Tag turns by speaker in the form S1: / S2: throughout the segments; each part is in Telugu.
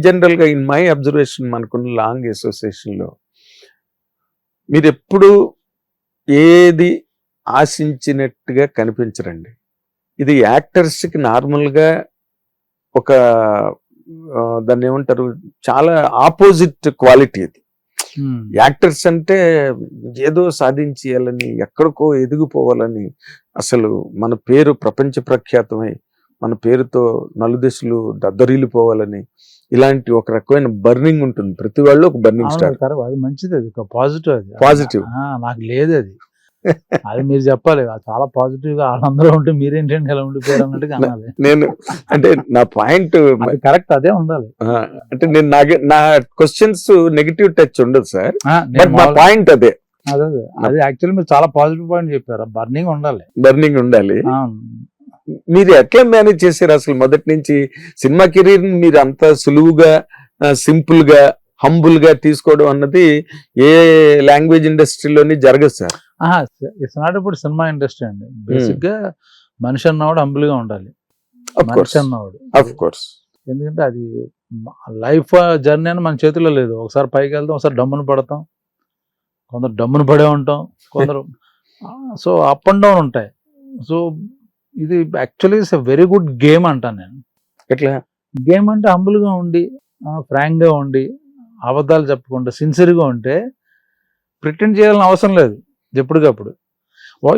S1: జనరల్గా ఇన్ మై అబ్జర్వేషన్ మనకున్న లాంగ్ అసోసియేషన్లో మీరు ఎప్పుడు ఏది ఆశించినట్టుగా కనిపించరండి ఇది యాక్టర్స్కి నార్మల్గా ఒక దాన్ని ఏమంటారు చాలా ఆపోజిట్ క్వాలిటీ ఇది. యాక్టర్స్ అంటే ఏదో సాధించేయాలని ఎక్కడికో ఎదిగిపోవాలని అసలు మన పేరు ప్రపంచ ప్రఖ్యాతమై మన పేరుతో నలుదిశలు దద్దరిల్లిపోవాలని ఇలాంటి ఒక రకమైన బర్నింగ్ ఉంటుంది. ప్రతి వాళ్ళు ఒక బర్నింగ్ స్టార్.
S2: అది మంచిది అది పాజిటివ్ అది. ఆ, నాకు లేదు అది. అది మీరు చెప్పాలి చాలా పాజిటివ్గా వాళ్ళందరూ ఉంటే మీరేంటంటే ఎలా ఉండిపోయారు అన్నట్టుగా అనాలి.
S1: నేను అంటే నా పాయింట్
S2: కరెక్ట్ అదే ఉండాలి.
S1: అంటే నేను నా నా క్వశ్చన్స్ నెగిటివ్ టచ్ ఉండదు సార్. బట్ నా పాయింట్ అదే.
S2: అదే అదే. యాక్చువల్లీ మీరు చాలా పాజిటివ్ పాయింట్ చెప్పారు. బర్నింగ్ ఉండాలి.
S1: బర్నింగ్ ఉండాలి. మీరు ఎట్లా మేనేజ్ చేశారు అసలు? మొదటి నుంచి సినిమా కెరీర్ మీరు అంత సులువుగా సింపుల్గా హంబుల్గా తీసుకోవడం అన్నది ఏ లాంగ్వేజ్ ఇండస్ట్రీలోని జరగదు సార్.
S2: ఇట్స్ నాట్ ఇప్పుడు సినిమా ఇండస్ట్రీ అండి. బేసిక్గా మనిషి అన్నవాడు humble గా ఉండాలి మనిషి అన్నవాడు.
S1: అఫ్ కోర్స్
S2: ఎందుకంటే అది లైఫ్ జర్నీ అని మన చేతిలో లేదు. ఒకసారి పైకి వెళ్తాం ఒకసారి డమ్మును పడతాం. కొందరు డమ్మును పడే ఉంటాం. కొందరు సో అప్ అండ్ డౌన్ ఉంటాయి. సో ఇది actually it's very good game అంటాను నేను.
S1: ఎట్లా?
S2: గేమ్ అంటే humble గా ఉండి ఫ్రాంక్గా ఉండి అబద్ధాలు చెప్పకుండా sincere గా ఉంటే ప్రిటెండ్ చేయాలని అవసరం లేదు ఎప్పటికప్పుడు.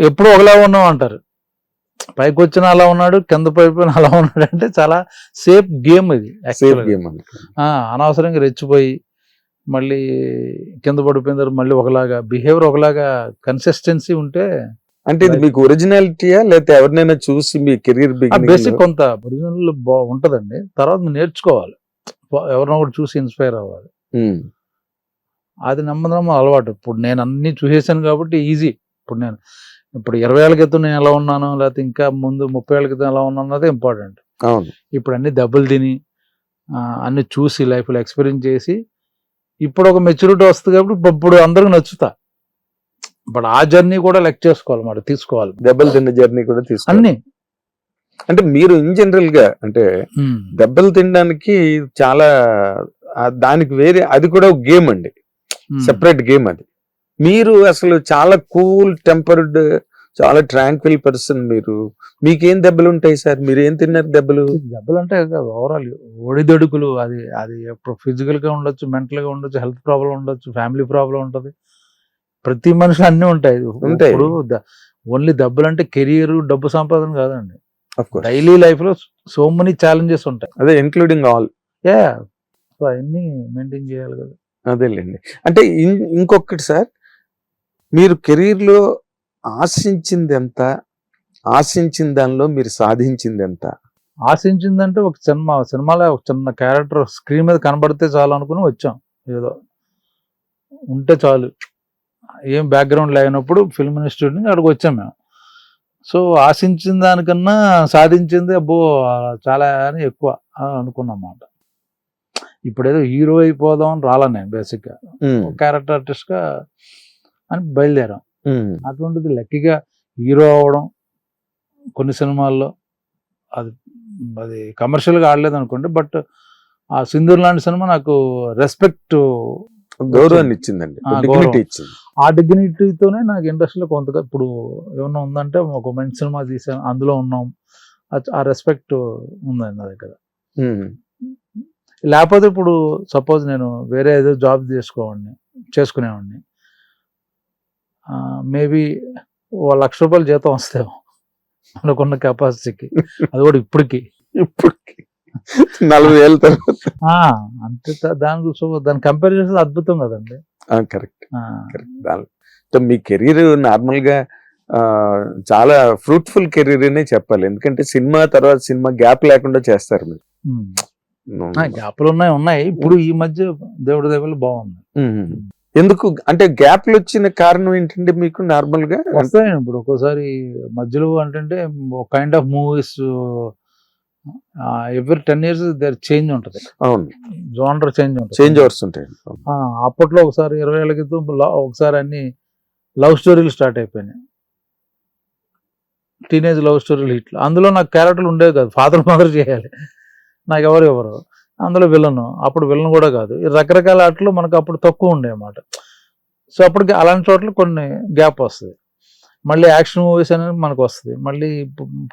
S2: ఎప్పుడు ఒకలా ఉన్నాం అంటారు. పైకి వచ్చిన అలా ఉన్నాడు కింద పడిపోయిన అలా ఉన్నాడు అంటే చాలా సేఫ్ గేమ్ ఇది అనవసరంగా రెచ్చిపోయి మళ్ళీ కింద పడిపోయిన తర్వాత మళ్ళీ ఒకలాగా బిహేవియర్ ఒకలాగా కన్సిస్టెన్సీ ఉంటే
S1: అంటే ఇది మీకు ఒరిజినాలిటీయా లేకపోతే ఎవరినైనా చూసి మీ కెరీర్
S2: బేసిక్ కొంత ఒరిజినల్ బా ఉంటదండి. తర్వాత నేర్చుకోవాలి. ఎవరినో ఒకటి చూసి ఇన్స్పైర్ అవ్వాలి. అది నమ్మదమ్మ అలవాటు. ఇప్పుడు నేను అన్ని చూసేసాను కాబట్టి ఈజీ. ఇప్పుడు నేను ఇప్పుడు ఇరవై ఏళ్ళ క్రితం నేను ఎలా ఉన్నాను? లేకపోతే ఇంకా ముందు ముప్పై ఏళ్ళ క్రితం ఎలా ఉన్నాను అన్నది ఇంపార్టెంట్ ఇప్పుడు అన్ని దెబ్బలు తిని అన్ని చూసి లైఫ్లో ఎక్స్పీరియన్స్ చేసి ఇప్పుడు ఒక మెచ్యూరిటీ వస్తుంది కాబట్టి ఇప్పుడు- ఇప్పుడు అందరికి నచ్చుతా. బట్ ఆ జర్నీ కూడా లెక్క చేసుకోవాలి మరి తీసుకోవాలి.
S1: దెబ్బలు తిన్న జర్నీ కూడా తీసుకో
S2: అన్ని.
S1: అంటే మీరు ఇన్ జనరల్గా అంటే దెబ్బలు తినడానికి చాలా దానికి వేరే అది కూడా ఒక గేమ్ అండి. సెపరేట్ గేమ్ అది. మీరు అసలు చాలా కూల్ టెంపర్డ్ చాలా ట్రాంక్విల్ పర్సన్ మీరు. మీకేం దెబ్బలు ఉంటాయి సార్? మీరు ఏం తిన్నారు దెబ్బలు?
S2: దెబ్బలు అంటే ఓవరాల్ ఒడిదొడుకులు అది అది ఫిజికల్గా ఉండొచ్చు మెంటల్గా ఉండొచ్చు హెల్త్ ప్రాబ్లం ఉండొచ్చు ఫ్యామిలీ ప్రాబ్లం ఉంటది. ప్రతి మనిషి అన్ని ఉంటాయి.
S1: ఉంటాయి.
S2: ఇప్పుడు ఓన్లీ దెబ్బలు అంటే కెరియర్ డబ్బు సంపాదన కాదండి. డైలీ లైఫ్లో సో మెనీ ఛాలెంజెస్ ఉంటాయి.
S1: అదే ఇంక్లూడింగ్ ఆల్.
S2: యా. సో అవన్నీ మెయింటైన్ చేయాలి కదా.
S1: అదేలేండి. అంటే ఇంకొకటి సార్ మీరు కెరీర్లో ఆశించింది ఎంత ఆశించిన దానిలో మీరు సాధించింది ఎంత
S2: ఆశించిందంటే ఒక సినిమా సినిమాలో ఒక చిన్న క్యారెక్టర్ స్క్రీన్ మీద కనబడితే చాలు అనుకుని వచ్చాం. ఏదో. ఉంటే చాలు. ఏం బ్యాక్గ్రౌండ్ లేనప్పుడు ఫిల్మ్ ఇన్స్టిట్యూట్ నుంచి అక్కడికి వచ్చాం మేము. సో ఆశించిన దానికన్నా సాధించింది అబ్బో చాలా అని ఎక్కువ అని అనుకున్నాం అన్నమాట. ఇప్పుడు ఏదో హీరో అయిపోదాం అని రాలా నేను బేసిక్గా క్యారెక్టర్ ఆర్టిస్ట్గా అని బయలుదేరాం. అటువంటిది లక్కీగా హీరో అవడం కొన్ని సినిమాల్లో అది అది కమర్షియల్గా ఆడలేదు అనుకోండి బట్ ఆ సింధూర్ లాంటి సినిమా నాకు రెస్పెక్ట్
S1: గౌరవాన్ని ఇచ్చిందండి.
S2: ఆ,
S1: డిగ్నిటీ. ఇచ్చింది.
S2: ఆ డిగ్నిటీతోనే నాకు ఇండస్ట్రీలో కొంతగా ఇప్పుడు ఏమన్నా ఉందంటే ఒక మంచి సినిమా తీసాం అందులో ఉన్నాం. ఆ- రెస్పెక్ట్ ఉందండి నా దగ్గర. లేకపోతే ఇప్పుడు సపోజ్ నేను వేరే ఏదో జాబ్ చేసుకోవాడిని చేసుకునేవాడిని. మేబీ ఓ లక్ష రూపాయలు జీతం వస్తేమో మనకున్న కెపాసిటీకి అది కూడా ఇప్పటికి.
S1: ఇప్పుడు నలభై ఏళ్ళ తర్వాత.
S2: అంతే దాని దాని కంపేర్ చేస్తే అద్భుతం కదండి.
S1: కరెక్ట్ కరెక్ట్ సో మీ కెరీర్ నార్మల్గా ఆ, చాలా ఫ్రూట్ఫుల్ కెరీర్ అనే చెప్పాలి. ఎందుకంటే సినిమా తర్వాత సినిమా గ్యాప్ లేకుండా చేస్తారు మీరు.
S2: గ్యాప్లు ఉన్నాయి ఉన్నాయి. ఇప్పుడు ఈ మధ్య దేవుడి దేవుళ్ళు బాగుంది.
S1: ఎందుకు అంటే గ్యాప్లు వచ్చిన కారణం ఏంటంటే మీకు నార్మల్గా?
S2: వస్తాయి ఇప్పుడు ఒక్కోసారి మధ్యలో అంటే ఒక kind of movies every ten years there change ఉంటుంది.
S1: అవును.
S2: జోనర్ చేంజ్ ఉంటుంది.
S1: చేంజ్ ఓవర్స్ ఉంటాయి.
S2: అప్పట్లో ఒకసారి ఇరవై ఏళ్ళ క్రితం ఒకసారి అన్ని లవ్ స్టోరీలు స్టార్ట్ అయిపోయినాయి. టీనేజ్ లవ్ స్టోరీలు హిట్లు అందులో నాకు క్యారెక్టర్లు ఉండేవి కాదు. ఫాదర్ మదర్ చేయాలి. నాకు ఎవరు ఎవరు. అందులో విలన్ అప్పుడు విలన్ కూడా కాదు. ఈ రకరకాల ఆటలు మనకు అప్పుడు తక్కువ ఉండే అన్నమాట. సో అప్పటికి అలాంటి చోట్ల కొన్ని గ్యాప్ వస్తుంది. మళ్ళీ యాక్షన్ మూవీస్ అనేది మనకు వస్తుంది. మళ్ళీ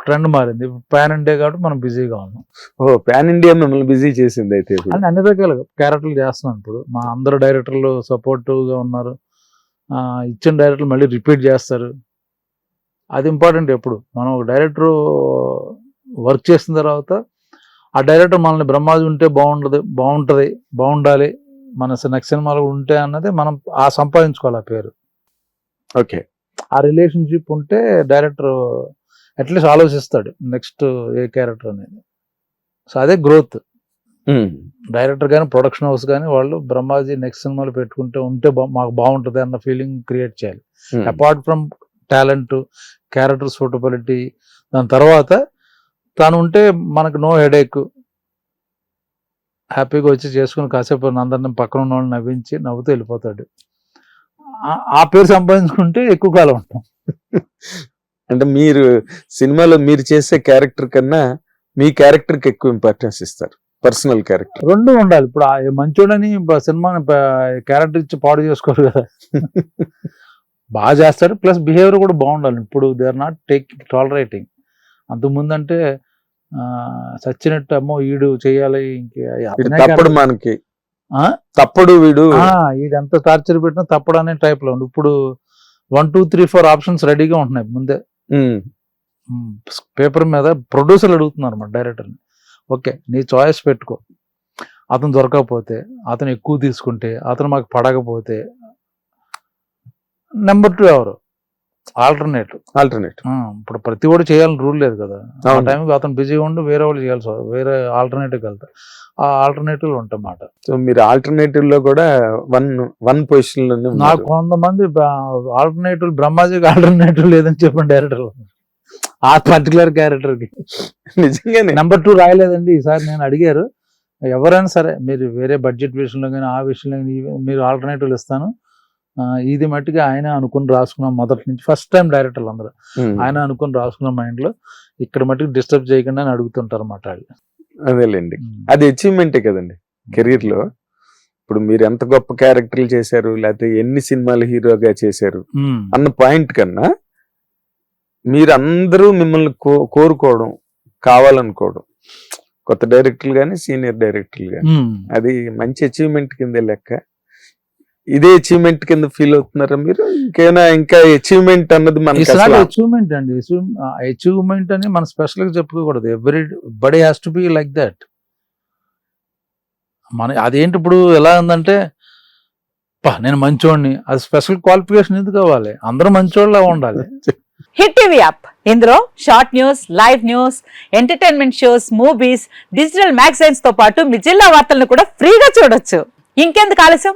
S2: ట్రెండ్ మారింది. పాన్ ఇండియా కాబట్టి మనం బిజీగా ఉన్నాం.
S1: ఓ పాన్ ఇండియా మిమ్మల్ని బిజీ చేసింది అయితే.
S2: అని అన్ని రకాలుగా క్యారెక్టర్లు చేస్తున్నాను ఇప్పుడు. మా అందరు డైరెక్టర్లు సపోర్టివ్గా ఉన్నారు. ఇచ్చిన డైరెక్టర్లు మళ్ళీ రిపీట్ చేస్తారు. అది ఇంపార్టెంట్ ఎప్పుడు? మనం ఒక డైరెక్టర్ వర్క్ చేసిన తర్వాత ఆ డైరెక్టర్ మనల్ని బ్రహ్మాజీ ఉంటే బాగుండదు బాగుంటుంది బాగుండాలి. మన నెక్స్ట్ సినిమాలో ఉంటే అన్నది మనం ఆ సంపాదించుకోవాలి ఆ పేరు.
S1: ఓకే.
S2: ఆ రిలేషన్షిప్ ఉంటే డైరెక్టర్ అట్లీస్ట్ ఆలోచిస్తాడు నెక్స్ట్ ఏ క్యారెక్టర్ అనేది. సో అదే గ్రోత్. డైరెక్టర్ కానీ ప్రొడక్షన్ హౌస్ కానీ వాళ్ళు బ్రహ్మాజీ నెక్స్ట్ సినిమాలు పెట్టుకుంటే ఉంటే మాకు బాగుంటుంది అన్న ఫీలింగ్ క్రియేట్ చేయాలి. Apart from talent character suitability దాని తర్వాత తను ఉంటే మనకు నో హెడేక్ హ్యాపీగా వచ్చి చేసుకుని కాసేపు అందరిని పక్కన ఉన్న వాళ్ళని నవ్వించి నవ్వుతూ వెళ్ళిపోతాడు. ఆ- పేరు సంపాదించుకుంటే ఎక్కువ కాలం ఉంటాం.
S1: అంటే మీరు సినిమాలో మీరు చేసే క్యారెక్టర్ కన్నా మీ క్యారెక్టర్కి ఎక్కువ ఇంపార్టెన్స్ ఇస్తారు పర్సనల్ క్యారెక్టర్.
S2: రెండు ఉండాలి. ఇప్పుడు మంచోడని సినిమాని క్యారెక్టర్ ఇచ్చి పాడు చేసుకోరు కదా. బాగా చేస్తాడు ప్లస్ బిహేవియర్ కూడా బాగుండాలి. ఇప్పుడు they are not take tolerating. అంతకుముందు అంటే ఆ, చచ్చినట్టు అమ్మో ఈడు చేయాలి ఇంక
S1: తప్పుడు. మనకి? తప్పుడు వీడు.
S2: ఎంత టార్చర్ పెట్టినా తప్పడు అనే టైప్లో ఉంది ఇప్పుడు one two three four options రెడీగా ఉంటున్నాయి ముందే. పేపర్ మీద ప్రొడ్యూసర్లు అడుగుతున్నారు అన్నమాట డైరెక్టర్ని ఓకే నీ చాయిస్ పెట్టుకో. అతను దొరకకపోతే అతను ఎక్కువ తీసుకుంటే అతను మాకు పడకపోతే నెంబర్ టూ ఎవరు? ఆల్టర్నేటివ్
S1: ఆల్టర్నేట్
S2: ఇప్పుడు ప్రతి ఒడు చేయాలని రూల్ లేదు కదా. ఆ. టైంకి అతను బిజీగా ఉండి వేరే వాళ్ళు చేయాల్సి. వేరే ఆల్టర్నేటివ్ వెళ్తారు ఆ ఆల్టర్నేటివ్ ఉంటాయన్నమాట.
S1: సో మీరు ఆల్టర్నేటివ్లో కూడా వన్ వన్ పొజిషన్లోనే
S2: నాకు. కొంతమంది ఆల్టర్నేటివ్ బ్రహ్మాజీకి ఆల్టర్నేటివ్ లేదని చెప్పిన డైరెక్టర్ ఆ పర్టికులర్ క్యారెక్టర్కి.
S1: నిజంగానే.
S2: నెంబర్ టూ రాయలేదండి. ఈసారి నేను అడిగారు. ఎవరైనా సరే మీరు వేరే బడ్జెట్ విషయంలో కానీ ఆ విషయంలో కానీ మీరు ఆల్టర్నేటివ్లు ఇస్తాను. ఇది మట్టిగా ఆయన అనుకుని రాసుకున్నాం మొదటి నుంచి. ఫస్ట్ టైం డైరెక్టర్లు అందరూ. ఆయన అనుకుని రాసుకున్న మైండ్లో ఇక్కడ మట్టుకు డిస్టర్బ్ చేయకుండా అని అడుగుతుంటారు అన్నమాట వాళ్ళు.
S1: అదేలేండి. అది అచీవ్మెంటే కదండి కెరీర్లో. ఇప్పుడు మీరు ఎంత గొప్ప క్యారెక్టర్లు చేశారు లేకపోతే ఎన్ని సినిమాలు హీరోగా చేశారు. అన్న పాయింట్ కన్నా మీరు అందరూ మిమ్మల్ని కోరుకోవడం కావాలనుకోవడం. కొత్త డైరెక్టర్లు కానీ సీనియర్ డైరెక్టర్లు కానీ. అది మంచి అచీవ్మెంట్ కింద లెక్క. ఇదే అచీవ్మెంట్ కింద ఫీల్ అవుతున్నారా మీరు? ఇంకేనా ఇంకా అచీవ్మెంట్ అన్నది మనకి
S2: అచీవ్మెంట్ అండి. అచీవ్మెంట్ అని మనం స్పెషల్గా చెప్పుకోకూడదు. Everybody has to be like that మన అదేంటి ఇప్పుడు ఎలా ఉందంటే "పా, నేను మంచోడిని. అది స్పెషల్ క్వాలిఫికేషన్ ఎందుకు కావాలి? అందరూ మంచోళ్ళ ఉండాలి.
S3: Hit TV app. ఇందులో short news live news entertainment shows movies digital మ్యాగజైన్స్తో పాటు మీ జిల్లా వార్తలను కూడా ఫ్రీగా చూడొచ్చు. ఇంకెందుకు ఆలస్యం?